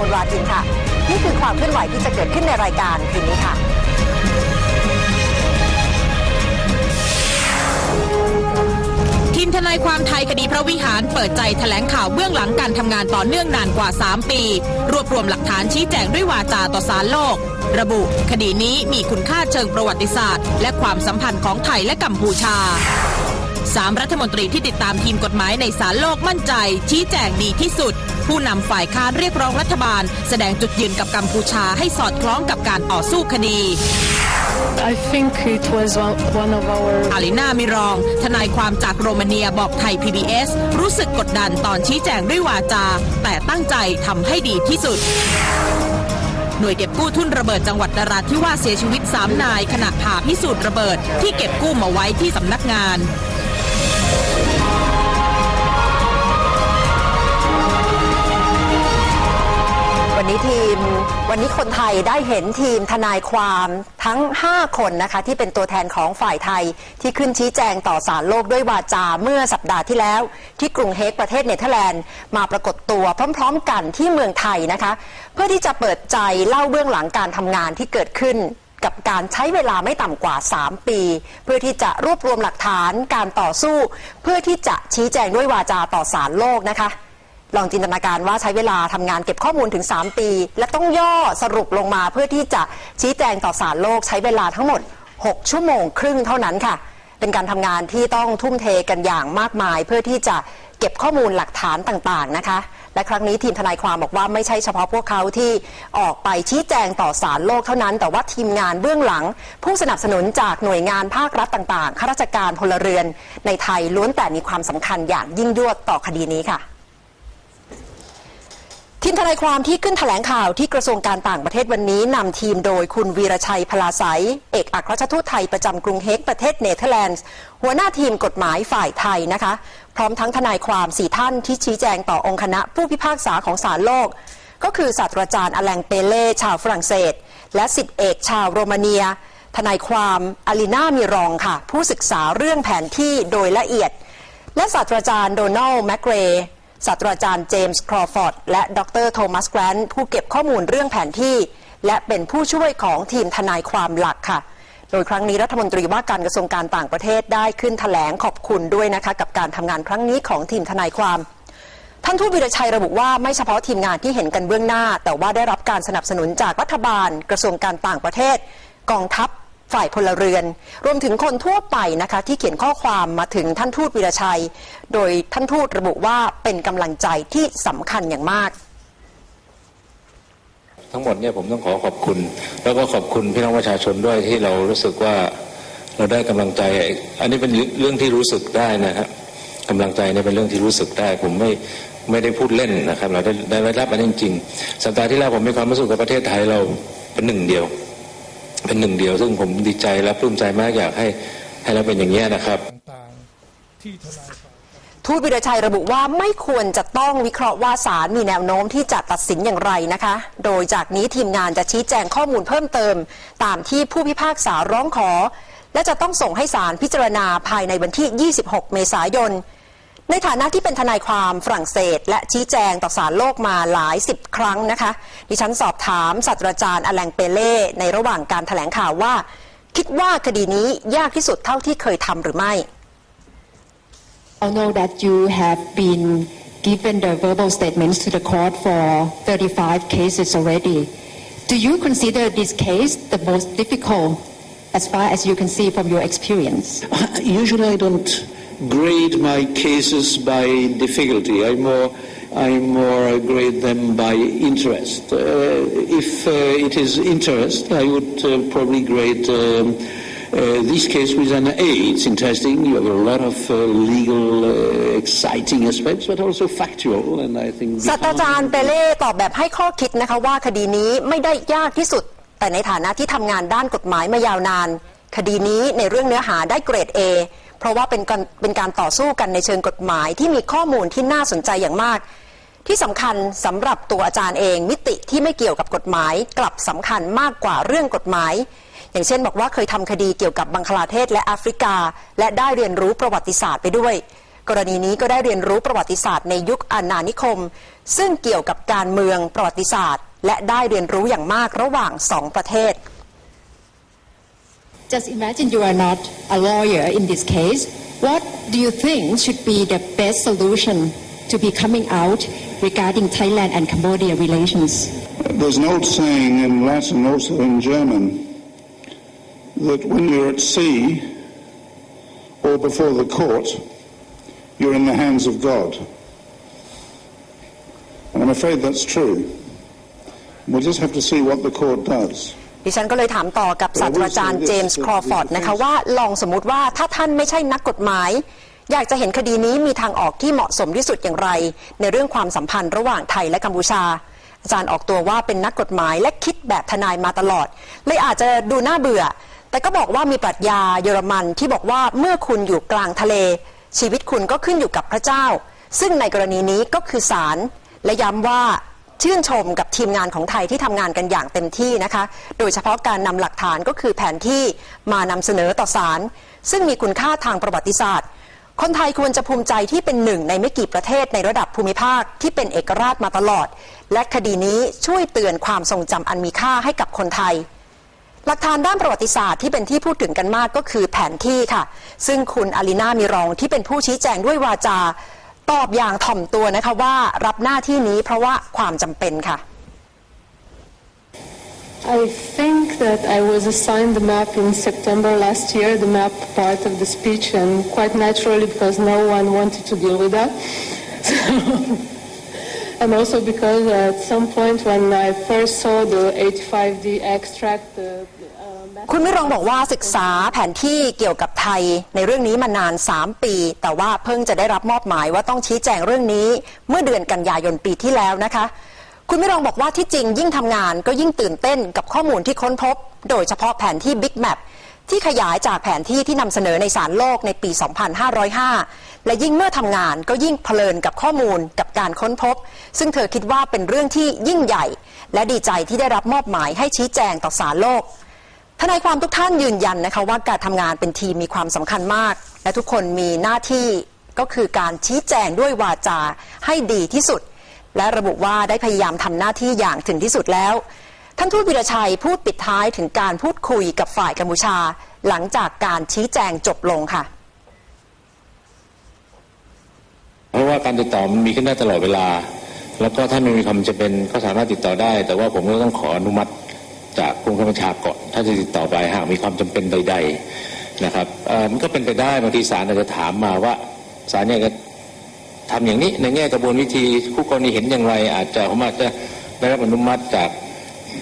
มลวาทินค่ะ นี่คือความเคลื่อนไหวที่จะเกิดขึ้นในรายการคืนนี้ค่ะทีมทนายความไทยคดีพระวิหารเปิดใจแถลงข่าวเบื้องหลังการทำงานต่อเนื่องนานกว่า 3 ปี รวบรวมหลักฐานชี้แจงด้วยวาจาต่อสารโลก ระบุ คดีนี้มีคุณค่าเชิงประวัติศาสตร์ และความสัมพันธ์ของไทยและกัมพูชา สามรัฐมนตรีที่ติดตามทีมกฎหมายในศาลโลกมั่นใจ ชี้แจงดีที่สุด ผู้นำฝ่ายค้านเรียกร้องรัฐบาล แสดงจุดยืนกับกัมพูชาให้สอดคล้องกับการต่อสู้คดี I think it was one of our อาลินามิรอง ทนายความจากโรมาเนียบอกไทย PBS รู้สึกกดดันตอนชี้แจงด้วยวาจา แต่ตั้งใจทำให้ดีที่สุดหน่วยเก็บกู้ทุนระเบิดจังหวัดนราธิวาสเสียชีวิต 3 นาย ขณะผ่าพิสูจน์ระเบิดที่เก็บกู้มาไว้ที่สำนักงาน นี้ทีม วันนี้คนไทยได้เห็นทีมทนายความทั้ง 5 คนนะคะ ที่เป็นตัวแทนของฝ่ายไทยที่ขึ้นชี้แจงต่อศาลโลกด้วยวาจาเมื่อสัปดาห์ที่แล้ว ที่กรุงเฮกประเทศเนเธอร์แลนด์ มาปรากฏตัวพร้อมๆกันที่เมืองไทยนะคะ เพื่อที่จะเปิดใจเล่าเบื้องหลังการทำงานที่เกิดขึ้นกับการใช้เวลาไม่ต่ำกว่า 3 ปี เพื่อที่จะรวบรวมหลักฐานการต่อสู้ เพื่อที่จะชี้แจงด้วยวาจาต่อศาลโลกนะคะ ลองจินตนาการว่าใช้เวลาทำงานเก็บข้อมูลถึง 3 ปี และต้องย่อสรุปลงมาเพื่อที่จะชี้แจงต่อศาลโลกใช้เวลาทั้งหมด 6 ชั่วโมงครึ่งเท่านั้นค่ะ เป็นการทำงานที่ต้องทุ่มเทกันอย่างมากมาย เพื่อที่จะเก็บข้อมูลหลักฐานต่างๆนะคะ และครั้งนี้ทีมทนายความบอกว่าไม่ใช่เฉพาะพวกเขาที่ออกไปชี้แจงต่อศาลโลกเท่านั้น แต่ว่าทีมงานเบื้องหลัง ผู้สนับสนุนจากหน่วยงานภาครัฐต่างๆข้าราชการพลเรือน ในไทยล้วนแต่มีความสำคัญอย่างยิ่งยวดต่อคดีนี้ค่ะ ทีมทนายความที่ขึ้นแถลงข่าวที่กระทรวงการต่างประเทศวันนี้นำทีมโดยคุณวีรชัยพลาไสยเอกอัครราชทูตไทยประจำกรุงเฮกประเทศเนเธอร์แลนด์ หัวหน้าทีมกฎหมายฝ่ายไทยนะคะ พร้อมทั้งทนายความสี่ท่านที่ชี้แจงต่อองค์คณะผู้พิพากษาของศาลโลก ก็คือศาสตราจารย์อแลงเปเล่ชาวฝรั่งเศส และสิทธิเอกชาวโรมาเนีย ทนายความอลิน่ามิรองค่ะ ผู้ศึกษาเรื่องแผนที่โดยละเอียด และศาสตราจารย์โดนัลด์แมกเรย์ ศาสตราจารย์เจมส์ครอฟอร์ด และดรโทมัสแกรนท์ผู้เก็บข้อมูลเรื่องแผนที่ และเป็นผู้ช่วยของทีมทนายความหลักค่ะ โดยครั้งนี้รัฐมนตรีว่าการกระทรวงการต่างประเทศได้ขึ้นแถลงขอบคุณด้วยนะคะกับการทำงานครั้งนี้ของทีมทนายความท่านทูตวิรชัยระบุว่าไม่เฉพาะทีมงานที่เห็นกันเบื้องหน้า แต่ว่าได้รับการสนับสนุนจากรัฐบาล กระทรวงการต่างประเทศ กองทัพ ฝ่ายพลเรือน รวมถึงคนทั่วไปนะคะที่เขียนข้อความมาถึงท่านทูตวิรชัย โดยท่านทูตระบุว่าเป็นกำลังใจที่สำคัญอย่างมาก ทั้งหมดเนี่ยผมต้องขอขอบคุณ แล้วก็ขอบคุณพี่น้องประชาชนด้วยที่เรารู้สึกว่าเราได้กำลังใจ อันนี้เป็นเรื่องที่รู้สึกได้นะครับกำลังใจเนี่ยเป็นเรื่องที่รู้สึกได้ ผมไม่ไม่ได้พูดเล่นนะครับ เราได้ได้รับอันนี้จริงๆสัปดาห์ที่แล้วผมมีความรู้สึกกับประเทศไทยเราเป็นหนึ่งเดียว เป็นหนึ่งเดียว ซึ่งผมดีใจและปลื้มใจมากอยากให้ให้เราเป็นอย่างนี้นะครับทูตวิรชัยระบุว่าไม่ควรจะต้องวิเคราะห์ว่าศาลมีแนวโน้มที่จะตัดสินอย่างไรนะคะ โดยจากนี้ทีมงานจะชี้แจงข้อมูลเพิ่มเติม ตามที่ผู้พิพากษาร้องขอ และจะต้องส่งให้ศาลพิจารณาภายในวันที่ 26 เมษายน ในฐานะที่เป็นทนายความฝรั่งเศส และชี้แจงต่อศาลโลกมาหลายสิบครั้งนะคะ ดิฉันสอบถามศาสตราจารย์อแลงเปเล่ในระหว่างการแถลงข่าวว่า คิดว่าคดีนี้ยากที่สุดเท่าที่เคยทำหรือไม่ Although that you have been given the verbal statements to the court for 35 cases already, do you consider this case the most difficult as far as you can see from your experience? Usually I don't grade my cases by difficulty. I more, I more grade them by interest. Uh, if uh, it is interest, I would uh, probably grade um, uh, this case with an A. It's interesting. You have a lot of uh, legal, uh, exciting aspects, but also factual. And I think ศาสตราจารย์เปเล่ตอบแบบให้ข้อคิดนะคะว่าคดีนี้ไม่ได้ยากที่สุด แต่ในฐานะที่ทำงานด้านกฎหมายมายาวนาน คดีนี้ในเรื่องเนื้อหาได้เกรด A เพราะว่าเป็นการเป็นการต่อสู้กันในเชิงกฎหมายที่มีข้อมูลที่น่าสนใจอย่างมาก ที่สำคัญสำหรับตัวอาจารย์เอง มิติที่ไม่เกี่ยวกับกฎหมายกลับสำคัญมากกว่าเรื่องกฎหมาย อย่างเช่น บอกว่าเคยทำคดีเกี่ยวกับบังคลาเทศและแอฟริกา และได้เรียนรู้ประวัติศาสตร์ไปด้วย กรณีนี้ก็ได้เรียนรู้ประวัติศาสตร์ในยุคอาณานิคม ซึ่งเกี่ยวกับการเมืองประวัติศาสตร์ และได้เรียนรู้อย่างมากระหว่างสองประเทศ Just imagine you are not a lawyer in this case. What do you think should be the best solution to be coming out regarding Thailand and Cambodia relations? There's an old saying in Latin, also in German, that when you're at sea or before the court, you're in the hands of God. And I'm afraid that's true. We'll just have to see what the court does. ดิฉันก็เลยถามต่อกับศาสตราจารย์เจมส์ครอฟอร์ดนะคะว่าลองสมมุติว่าถ้าท่านไม่ใช่นักกฎหมาย อยากจะเห็นคดีนี้มีทางออกที่เหมาะสมที่สุดอย่างไร ในเรื่องความสัมพันธ์ระหว่างไทยและกัมพูชา อาจารย์ออกตัวว่าเป็นนักกฎหมายและคิดแบบทนายมาตลอด เลยอาจจะดูน่าเบื่อ แต่ก็บอกว่ามีปรัชญาเยอรมันที่บอกว่าเมื่อคุณอยู่กลางทะเล ชีวิตคุณก็ขึ้นอยู่กับพระเจ้า ซึ่งในกรณีนี้ก็คือศาลและย้ำว่า ชื่นชมกับทีมงานของไทยที่ทำงานกันอย่างเต็มที่นะคะ โดยเฉพาะการนำหลักฐานก็คือแผนที่มานำเสนอต่อศาลซึ่งมีคุณค่าทางประวัติศาสตร์ คนไทยควรจะภูมิใจที่เป็นหนึ่งในไม่กี่ประเทศในระดับภูมิภาคที่เป็นเอกราชมาตลอด และคดีนี้ช่วยเตือนความทรงจำอันมีค่าให้กับคนไทยหลักฐานด้านประวัติศาสตร์ที่เป็นที่พูดถึงกันมากก็คือแผนที่ค่ะ ซึ่งคุณอารีนามิรองที่เป็นผู้ชี้แจงด้วยวาจา ตอบอย่างถ่อมตัวนะคะว่ารับหน้าที่นี้เพราะว่าความจำเป็นค่ะ I think that I was assigned the map in September last year, the map part of the speech, and quite naturally because no one wanted to deal with that. and also because at some point when I first saw the 85D extract, the คุณมิรองบอกว่าศึกษาแผนที่เกี่ยวกับไทยในเรื่องนี้มานาน 3 ปี แต่ว่าเพิ่งจะได้รับมอบหมายว่าต้องชี้แจงเรื่องนี้ เมื่อเดือนกันยายนปีที่แล้วนะคะ คุณมิรองบอกว่าที่จริงยิ่งทำงานก็ยิ่งตื่นเต้นกับข้อมูลที่ค้นพบ โดยเฉพาะแผนที่ Big Map ที่ขยายจากแผนที่ที่นำเสนอในสารโลกในปี 2505 และยิ่งเมื่อทำงานก็ยิ่งเพลินกับข้อมูลกับการค้นพบ ซึ่งเธอคิดว่าเป็นเรื่องที่ยิ่งใหญ่ และดีใจที่ได้รับมอบหมายให้ชี้แจงต่อสารโลก ทนายความทุกท่านยืนยันนะคะว่าการทำงานเป็นทีมมีความสำคัญมาก และทุกคนมีหน้าที่ก็คือการชี้แจงด้วยวาจาให้ดีที่สุด และระบุว่าได้พยายามทำหน้าที่อย่างถึงที่สุดแล้ว ท่านทูตวิรชัยพูดปิดท้ายถึงการพูดคุยกับฝ่ายกัมพูชา หลังจากการชี้แจงจบลงค่ะ เพราะว่าการติดต่อมันมีขึ้นได้ตลอดเวลา แล้วก็ถ้าไม่มีความจำเป็นก็สามารถติดต่อได้ แต่ว่าผมก็ต้องขออนุมัติจากผู้ บังคับบัญชาก่อนถ้าจะติดต่อไปหากมีความจำเป็นใด ๆนะครับมันก็เป็นไปได้บางทีศาลอาจจะถามมาว่าศาลเนี่ยจะทำอย่างนี้ในแง่กระบวนวิธีคู่กรณีเห็นอย่างไร อาจจะผมอาจจะได้รับอนุมัติจาก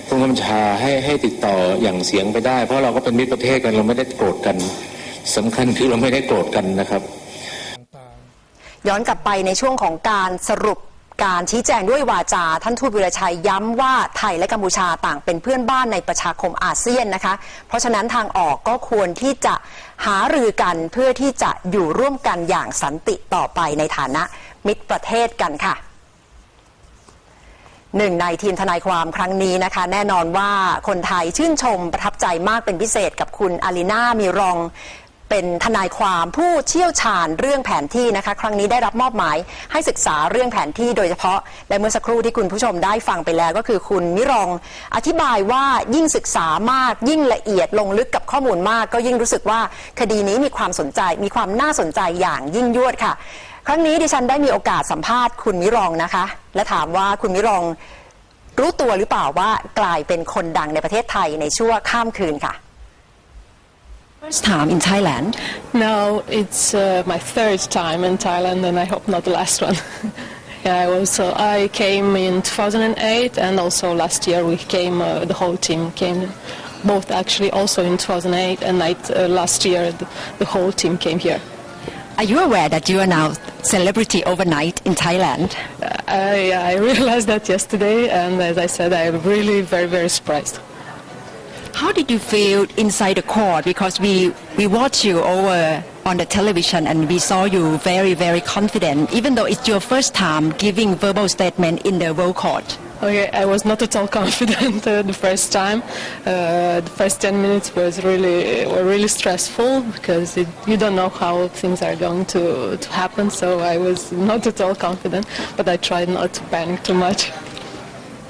ผู้บัญชาให้ให้ติดต่ออย่างเสียงไปได้ เพราะเราก็เป็นมิตรประเทศกันเราไม่ได้โกรธกันสำคัญคือเราไม่ได้โกรธกันนะครับย้อนกลับไปในช่วงของการสรุป การชี้แจงด้วยวาจา ท่านทูตวิรชัยย้ำว่าไทยและกัมพูชาต่างเป็นเพื่อนบ้านในประชาคมอาเซียนนะคะ เพราะฉะนั้นทางออกก็ควรที่จะหารือกันเพื่อที่จะอยู่ร่วมกันอย่างสันติต่อไปในฐานะมิตรประเทศกันค่ะหนึ่งในทีมทนายความครั้งนี้นะคะ แน่นอนว่าคนไทยชื่นชมประทับใจมากเป็นพิเศษกับคุณอารีนามีรอง เป็นทนายความผู้เชี่ยวชาญเรื่องแผนที่นะคะ ครั้งนี้ได้รับมอบหมายให้ศึกษาเรื่องแผนที่โดยเฉพาะ และเมื่อสักครู่ที่คุณผู้ชมได้ฟังไปแล้วก็คือคุณมิรองอธิบายว่ายิ่งศึกษามาก ยิ่งละเอียดลงลึกกับข้อมูลมาก ก็ยิ่งรู้สึกว่าคดีนี้มีความสนใจ มีความน่าสนใจอย่างยิ่งยวดค่ะ ครั้งนี้ดิฉันได้มีโอกาสสัมภาษณ์คุณมิรองนะคะ และถามว่าคุณมิรองรู้ตัวหรือเปล่าว่ากลายเป็นคนดังในประเทศไทยในชั่วข้ามคืนค่ะ First time in Thailand No, it's uh, my third time in Thailand, and I hope not the last one. yeah, I also I came in 2008, and also last year we came. Uh, the whole team came, both actually also in 2008 and night, uh, last year the, the whole team came here. Are you aware that you are now celebrity overnight in Thailand I, I realized that yesterday, and as I said, I'm really very very surprised. How did you feel inside the court? Because we, we watched you over on the television and we saw you very, very confident, even though it's your first time giving verbal statement in the World Court. Okay, I was not at all confident uh, the first time. Uh, the first 10 minutes was really were really stressful because it, you don't know how things are going to, to happen. So I was not at all confident, but I tried not to panic too much.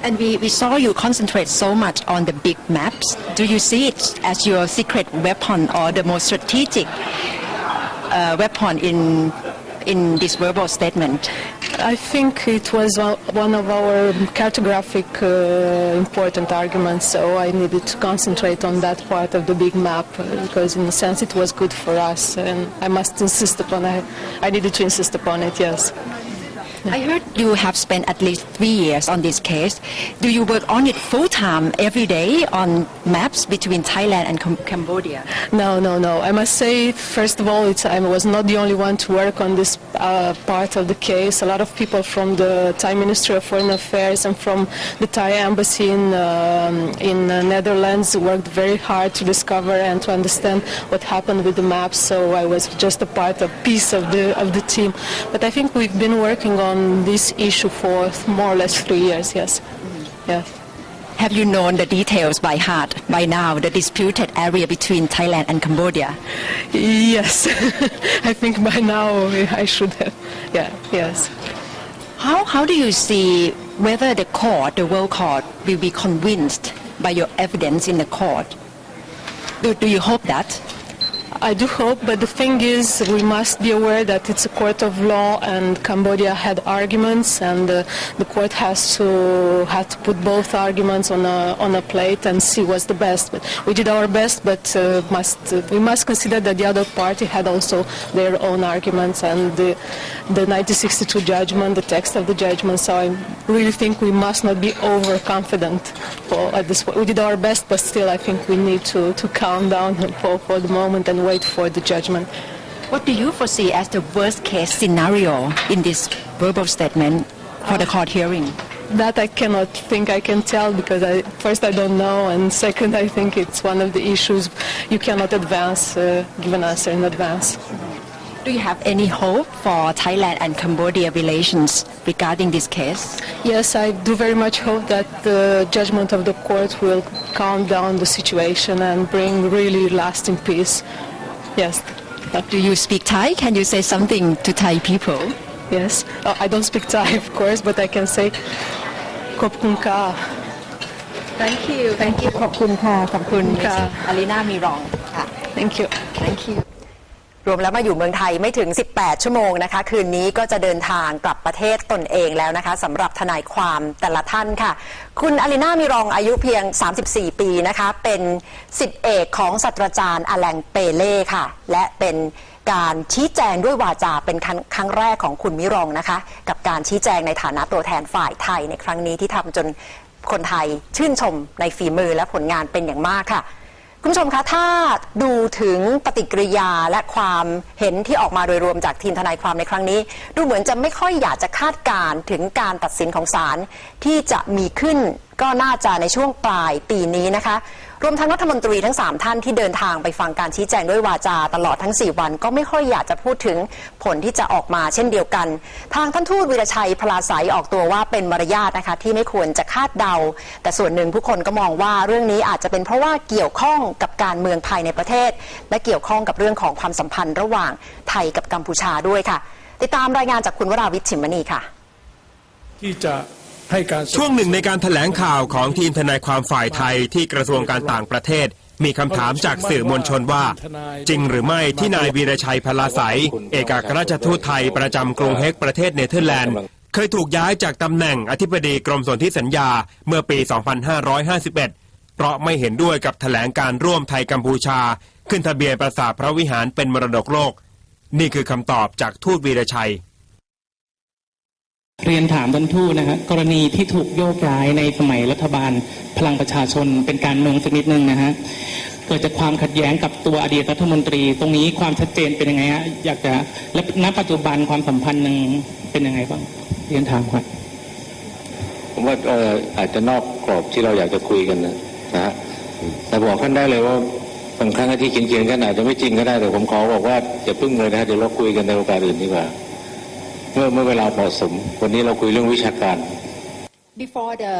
And we, we saw you concentrate so much on the big maps. Do you see it as your secret weapon or the most strategic uh, weapon in in this verbal statement? I think it was one of our cartographic uh, important arguments, so I needed to concentrate on that part of the big map uh, because, in a sense, it was good for us, and I must insist upon it. I needed to insist upon it. Yes. I heard you have spent at least three years on this case. Do you work on it full time every day on maps between Thailand and Com- Cambodia? No, no, no. I must say, first of all, I was not the only one to work on this uh, part of the case. A lot of people from the Thai Ministry of Foreign Affairs and from the Thai Embassy in, um, in uh, Netherlands worked very hard to discover and to understand what happened with the maps. So I was just a part, a piece of the of the team. But I think we've been working on this issue for more or less three years. Yes, yes. Have you known the details by heart by now, the disputed area between Thailand and Cambodia? Yes, I think by now I should have. Yeah, yes. How, how do you see whether the court, the world court, will be convinced by your evidence in the court? Do, do you hope that? I do hope, but the thing is, we must be aware that it's a court of law, and Cambodia had arguments, and uh, the court has to had to put both arguments on a on a plate and see what's the best. But we did our best, but uh, must uh, we must consider that the other party had also their own arguments, and the the 1962 judgment, the text of the judgment. So I really think we must not be overconfident. For at this, we did our best, but still, I think we need to to calm down for for the moment and wait for the judgment. What do you foresee as the worst case scenario in this verbal statement for the court hearing? That I cannot think I can tell because I, first I don't know and second I think it's one of the issues you cannot advance, uh, give an answer in advance. Do you have any hope for Thailand and Cambodia relations regarding this case? Yes, I do very much hope that the judgment of the court will calm down the situation and bring really lasting peace. Yes. Do you speak Thai? Can you say something to Thai people? Yes. Uh, I don't speak Thai, of course, but I can say Kop kun ka. Thank you Thank you ขอบคุณค่ะ ขอบคุณ ค่ะ อารีนามีรองค่ะ Thank you. Thank you รวมแล้วมาอยู่เมืองไทยไม่ถึง 18 ชั่วโมงนะคะ คืนนี้ก็จะเดินทางกลับประเทศตนเองแล้วนะคะสำหรับทนายความแต่ละท่านค่ะ คุณอารีนามีรองอายุเพียง 34 ปีนะคะ เป็นสิทธิเอกของศาสตราจารย์อแลงเปเล่ค่ะ และเป็นการชี้แจงด้วยวาจาเป็นครั้งครั้งแรกของคุณมิรองนะคะ กับการชี้แจงในฐานะตัวแทนฝ่ายไทยในครั้งนี้ที่ทำจนคนไทยชื่นชมในฝีมือและผลงานเป็นอย่างมากค่ะ คุณผู้ชมคะถ้าดูถึงปฏิกิริยาและความเห็นที่ออกมาโดยรวมจากทีมทนายความในครั้งนี้ ดูเหมือนจะไม่ค่อยอยากจะคาดการณ์ถึงการตัดสินของศาลที่จะมีขึ้นก็น่าจะในช่วงปลายปีนี้นะคะ รวมทั้งรัฐมนตรีทั้ง 3 ท่านที่เดินทางไปฟังการชี้แจงด้วยวาจาตลอดทั้ง 4 วัน ก็ไม่ค่อยอยากจะพูดถึงผลที่จะออกมาเช่นเดียวกัน ทางท่านทูตวิรชัยพลาสายออกตัวว่าเป็นมารยาทนะคะที่ไม่ควรจะคาดเดา แต่ส่วนหนึ่งผู้คนก็มองว่าเรื่องนี้อาจจะเป็นเพราะว่าเกี่ยวข้องกับการเมืองภายในประเทศ และเกี่ยวข้องกับเรื่องของความสัมพันธ์ระหว่างไทยกับกัมพูชาด้วยค่ะ ติดตามรายงานจากคุณวราวิทย์ชิมมณีค่ะ ที่จะ ให้การช่วงหนึ่งในการถแถลงข่าวของทีมทนายความฝ่ายไทยที่กระทรวงการต่างประเทศ มีคำถามจากสื่อมวลชนว่า จริงหรือไม่ที่นายวีรชัยพลาใสยเอกอัครราชทูตไทยประจำกรุงเฮกประเทศเนเธอร์แลนด์ เคยถูกย้ายจากตำแหน่งอธิบดีกรมสนธิสัญญาเมื่อปี 2551 เพราะไม่เห็นด้วยกับถแถลงการร่วมไทยกัมพูชา ขึ้นทะเบียนประสาทพระวิหารเป็นมรดกโลก นี่คือคำตอบจากทูตวีรชัย เรียนถามท่านทูตนะฮะกรณีที่ถูกโยกย้ายในสมัยรัฐบาลพลังประชาชนเป็นการเมืองสักนิดนึงนะฮะเกิดจากความขัดแย้งกับตัวอดีตรัฐมนตรี ตรงนี้ความชัดเจนเป็นยังไงฮะอยากจะและณปัจจุบันความสัมพันธ์ยังเป็นยังไงบ้างเรียนถามครับผมว่าเอออาจจะนอกกรอบที่เราอยากจะคุยกันนะนะฮะแต่บอกท่านได้เลยว่าบางครั้งที่เขียนๆกันอาจจะไม่จริงก็ได้แต่ผมขอบอกว่าอย่าพึ่งเลยนะฮะเดี๋ยวเราคุยกันในโอกาสอื่นดีกว่า เมื่อเมื่อเวลาเหมาะสมวันนี้เราคุยเรื่องวิชาการ before the